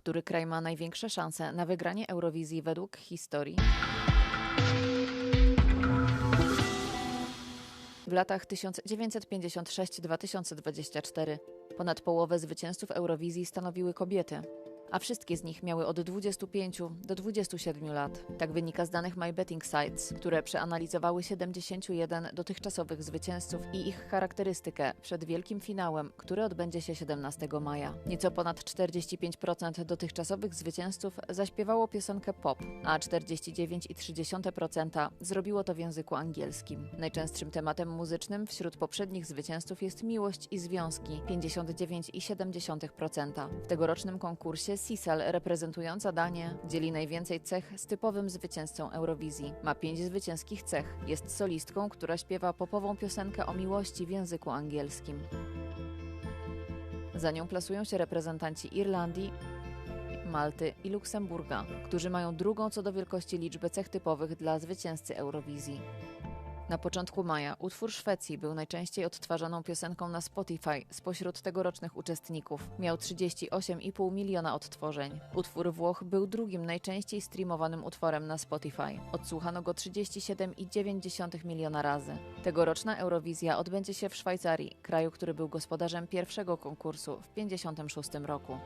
Który kraj ma największe szanse na wygranie Eurowizji według historii? W latach 1956-2024 ponad połowę zwycięzców Eurowizji stanowiły kobiety, a wszystkie z nich miały od 25 do 27 lat. Tak wynika z danych My Betting Sites, które przeanalizowały 71 dotychczasowych zwycięzców i ich charakterystykę przed wielkim finałem, który odbędzie się 17 maja. Nieco ponad 45% dotychczasowych zwycięzców zaśpiewało piosenkę pop, a 49,3% zrobiło to w języku angielskim. Najczęstszym tematem muzycznym wśród poprzednich zwycięzców jest miłość i związki 59,7%. W tegorocznym konkursie Sisal, reprezentująca Danię, dzieli najwięcej cech z typowym zwycięzcą Eurowizji. Ma pięć zwycięskich cech. Jest solistką, która śpiewa popową piosenkę o miłości w języku angielskim. Za nią plasują się reprezentanci Irlandii, Malty i Luksemburga, którzy mają drugą co do wielkości liczbę cech typowych dla zwycięzcy Eurowizji. Na początku maja utwór Szwecji był najczęściej odtwarzaną piosenką na Spotify spośród tegorocznych uczestników. Miał 38,5 miliona odtworzeń. Utwór Włoch był drugim najczęściej streamowanym utworem na Spotify. Odsłuchano go 37,9 miliona razy. Tegoroczna Eurowizja odbędzie się w Szwajcarii, kraju, który był gospodarzem pierwszego konkursu w 1956 roku.